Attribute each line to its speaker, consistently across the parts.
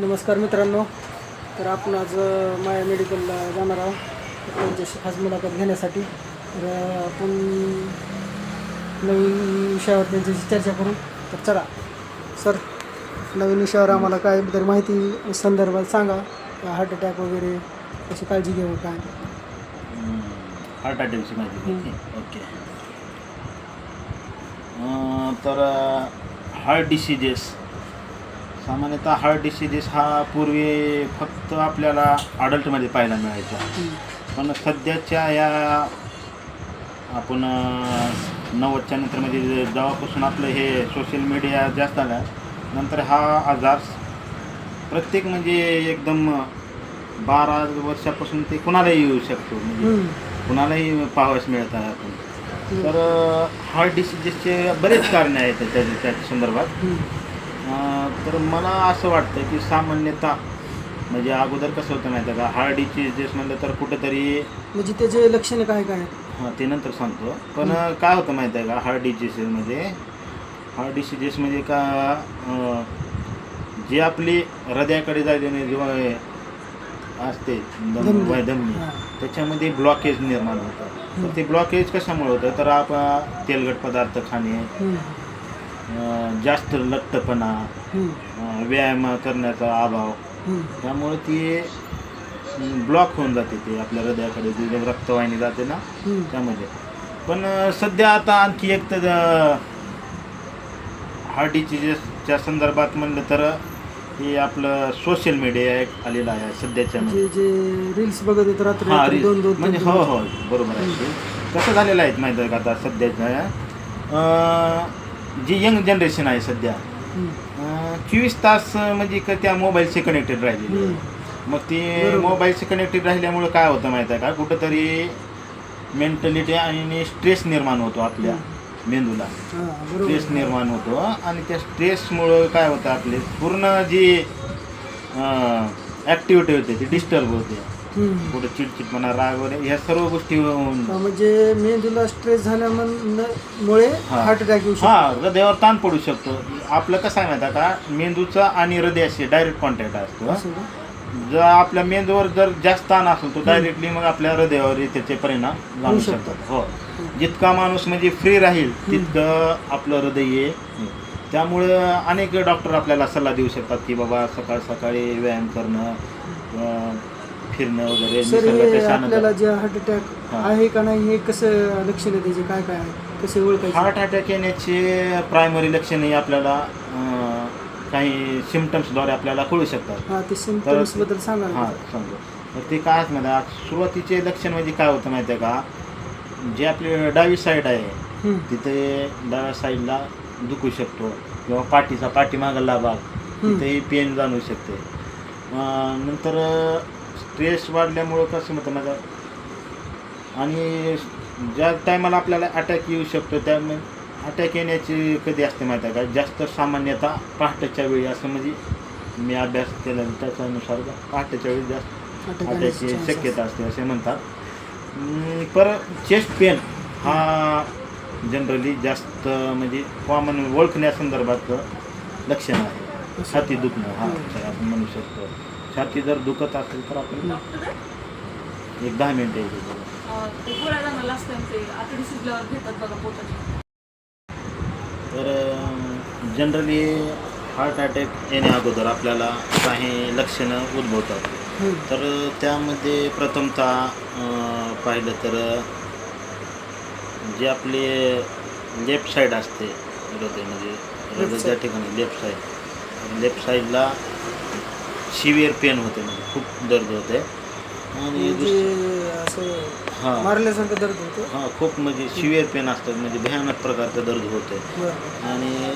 Speaker 1: नमस्कार मित्रांनो. तर आपण आज माया मेडिकलला जाणार आहोत. त्यांच्याशी खास मुलाखत घेण्यासाठी. तर आपण नवीन विषयावर त्यांच्याशी चर्चा करू. तर चला. सर नवीन विषयावर आम्हाला काय तरी माहिती संदर्भात सांगा. हार्ट अटॅक वगैरे कशी काळजी घेऊ काय?
Speaker 2: हार्ट अटॅकची माहिती ओके तर हार्ट डिसिजेस सामान्यतः हार्ट डिसिजेस हा पूर्वी फक्त आपल्याला अडल्टमध्ये पाहायला मिळायचा. पण सध्याच्या या आपण नव्वदच्या नंतर म्हणजे जेव्हापासून आपलं हे सोशल मीडिया जास्त आला नंतर हा आजार प्रत्येक म्हणजे एकदम बारा वर्षापासून ते कुणालाही येऊ शकतो. म्हणजे. कुणालाही पाहावयास मिळत आहे आपण. तर हार्ट डिसिजेसचे बरेच कारणे आहेत त्याच्या त्या संदर्भात. तर मला असं वाटतं की सामान्यतः म्हणजे अगोदर कसं होतं माहिती आहे का हार्ट डिसिजेस म्हणलं तर कुठंतरी
Speaker 1: म्हणजे त्याचे लक्षणं काय काय
Speaker 2: हां ते नंतर सांगतो. पण काय होतं माहिती आहे का हार्ट डिसिजेसमध्ये हार्ट डिसिजेस म्हणजे का जे आपली हृदयाकडे जायला जेव्हा असते दम. त्याच्यामध्ये ब्लॉकेज निर्माण होतं. तर ते ब्लॉकेज कशामुळे होतं? तर आपण तेलकट पदार्थ खाणे जास्त लठ्ठपणा व्यायाम करण्याचा अभाव. त्यामुळे ती ब्लॉक होऊन जाते ते आपल्या हृदयाकडे जी रक्तवाहिनी जाते ना. त्यामध्ये पण सध्या आता आणखी एक तर हार्ट डिसिजेसच्या संदर्भात म्हणलं तर हे आपलं सोशल मीडिया एक आलेलं आहे सध्याच्या
Speaker 1: रील्स बघत होते रात्री
Speaker 2: म्हणजे हो. हो बरोबर आहे. कसं झालेलं आहे माहिती आहे का आता सध्याच्या जी यंग जनरेशन आहे सध्या. चोवीस तास म्हणजे का त्या मोबाईलशी कनेक्टेड राहिलेली
Speaker 1: हं.
Speaker 2: मग ते. मोबाईलशी कनेक्टेड राहिल्यामुळे काय होतं माहिती आहे का कुठंतरी मेंटॅलिटी आणि स्ट्रेस निर्माण होतो आपल्या मेंदूला
Speaker 1: हा, बरोबर.
Speaker 2: स्ट्रेस निर्माण होतो आणि त्या स्ट्रेसमुळं काय होतं आपले पूर्ण जी ॲक्टिव्हिटी होते ती डिस्टर्ब होते कुठं चिडचिडपणा राग वगैरे ह्या सर्व गोष्टी होऊन
Speaker 1: म्हणजे मेंदूला स्ट्रेस झाल्यामुळे. हार्ट अटॅक येऊ
Speaker 2: हा
Speaker 1: शकतो
Speaker 2: हृदयावर ताण पडू शकतो. आपलं कसं आहे माहिती आहे का? मेंदूचा आणि हृदयाशी डायरेक्ट कॉन्टॅक्ट असतो.
Speaker 1: असं का?
Speaker 2: जर आपल्या मेंदूवर जर जास्त ताण असेल तो डायरेक्टली मग आपल्या हृदयावर त्याचे परिणाम
Speaker 1: होऊ
Speaker 2: जाणू
Speaker 1: शकतात.
Speaker 2: शकतात. हो. जितका माणूस म्हणजे फ्री राहील तितकं आपलं हृदय हे त्यामुळं अनेक डॉक्टर आपल्याला सल्ला देऊ शकतात की बाबा सकाळ सकाळी व्यायाम करणं अं, फिरणं वगैरे
Speaker 1: सर हे
Speaker 2: निसर्गाच्या
Speaker 1: आपल्याला जे हार्ट अटॅक
Speaker 2: हा.
Speaker 1: आहे का नाही हे कसं लक्षण त्याचे काय काय आहे कसे ओळखायचे?
Speaker 2: हार्ट अटॅक येण्याचे प्रायमरी लक्षणही आपल्याला अं, काही सिमटम्सद्वारे आपल्याला कळू शकतात.
Speaker 1: हा ते सिम्पटम्सबद्दल सांगा ना.
Speaker 2: हां सांगतो. तर ते काय आहे सुरुवातीचे लक्षण म्हणजे काय होतं माहिती आहे का? जे आपली डावी साईड आहे. तिथे डाव्या साईडला दुखू शकतो. किंवा पाठीचा पाठीमागला भाग तिथेही पेन जाणवू शकते. अं, नंतर स्ट्रेस वाढल्यामुळं कसं म्हणतं माझा आणि ज्या टायमाला आपल्याला अटॅक येऊ शकतो त्यामुळे अटॅक येण्याची कधी असते माहिती आहे का? जास्त सामान्यतः पहाटेच्या वेळी असं म्हणजे मी अभ्यास केला त्याच्यानुसार पहाटेच्या वेळी जास्त
Speaker 1: अटॅक
Speaker 2: अटॅकची शक्यता असते. असे म्हणतात. पर चेस्ट पेन हा जनरली जास्त म्हणजे कॉमन ओळखण्यासंदर्भात लक्षण आहे छाती दुखणं हा तर आपण म्हणू शकतो. छाती जर दुखत असेल तर आपण एक दहा मिनिटं तर जनरली हार्ट अटॅक येण्या अगोदर आपल्याला काही लक्षणं उद्भवतात. तर त्यामध्ये प्रथमतः पाहिलं तर जे आपले लेफ्ट साईड असते हृदय म्हणजे हृदय ज्या. ठिकाणी लेफ्ट साईड लेफ्ट साईडला सिव्हिअर पेन होते म्हणजे खूप दर्द होते. आणि
Speaker 1: म्हणजे असं
Speaker 2: हां.
Speaker 1: मारल्यासारखं दर्द होतं?
Speaker 2: हां खूप म्हणजे सिव्हिअर पेन असतात म्हणजे भयानक प्रकारचं दर्द होते.
Speaker 1: बरं.
Speaker 2: आणि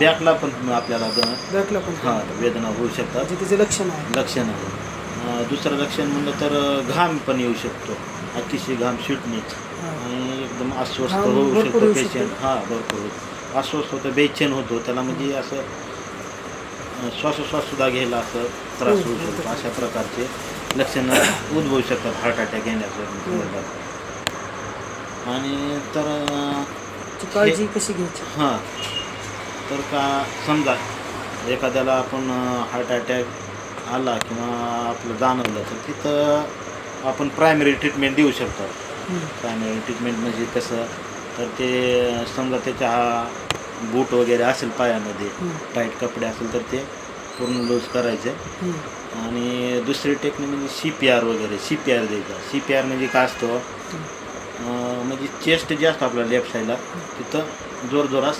Speaker 2: बॅकला पण आपल्याला
Speaker 1: बॅकला पण
Speaker 2: हां वेदना होऊ शकतात.
Speaker 1: म्हणजे त्याचे लक्षण आहे.
Speaker 2: लक्षण आहे. अं, दुसरं लक्षण म्हणलं तर अं, घाम पण येऊ शकतो. अतिशय घाम सुटणे.
Speaker 1: हां.
Speaker 2: आणि एकदम अस्वस्थ
Speaker 1: घाम
Speaker 2: होऊ
Speaker 1: भरपूर
Speaker 2: शकतो
Speaker 1: येऊ
Speaker 2: पेशंट. हां भरपूर. अस्वस्थ होतं बेचैन होतो. त्याला म्हणजे असं अं, श्वासोश्वास सुद्धा घ्यायला असं त्रास होऊ शकतो. अशा प्रकारचे लक्षणं उद्भवू शकतात हार्ट अटॅक येण्याचं आणि तर
Speaker 1: काळजी कशी घ्यायची
Speaker 2: हां तर का समजा एखाद्याला आपण हार्ट अटॅक आला किंवा आपलं जाणवलं तर तिथं आपण प्रायमरी ट्रीटमेंट देऊ शकतो. प्रायमरी ट्रीटमेंट म्हणजे कसं तर ते समजा त्याच्या हा बूट वगैरे असेल पायामध्ये. टाईट कपडे असेल तर ते पूर्ण लूज करायचे. आणि दुसरी टेक्निक म्हणजे सी पी आर वगैरे सी पी आर द्यायचा. सी पी आर म्हणजे काय असतो? म्हणजे चेस्ट जे असतं आपल्या लेफ्ट साईडला तिथं जोर जोरास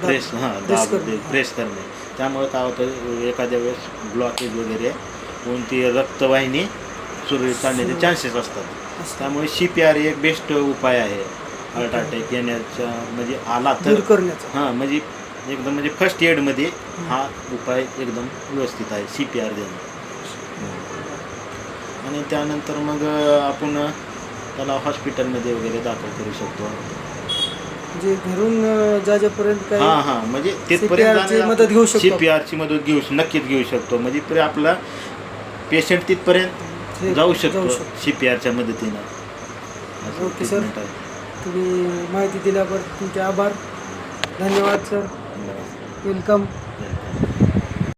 Speaker 2: प्रेस हां दाब. प्रेस करणे. त्यामुळे काय होतं? एखाद्या वेळेस ब्लॉकेज वगैरे होऊन ती रक्तवाहिनी सुरळीत चालण्याचे. चान्सेस असतात.
Speaker 1: असं
Speaker 2: त्यामुळे सी पी आर एक बेस्ट उपाय आहे. हार्ट अटॅक येण्याचा म्हणजे आला तर
Speaker 1: दूर करण्याचा
Speaker 2: हां म्हणजे एकदम म्हणजे फर्स्ट एडमध्ये हा उपाय एकदम व्यवस्थित आहे सी पी आर देणं आणि त्यानंतर मग आपण त्याला हॉस्पिटलमध्ये वगैरे दाखल करू शकतो
Speaker 1: म्हणजे घरून जाजेपर्यंत काही
Speaker 2: हां हां म्हणजे
Speaker 1: CPR ची मदत घेऊ शकतो
Speaker 2: सी पी आरची मदत घेऊ नक्कीच घेऊ शकतो म्हणजे पुढे आपला पेशंट तिथपर्यंत जाऊ शकतो. सी पी आरच्या मदतीनं असं
Speaker 1: ओके, सर.
Speaker 2: treatment आहे.
Speaker 1: तुम्ही माहिती दिल्याबद्दल तुमचे आभार धन्यवाद सर. वेलकम.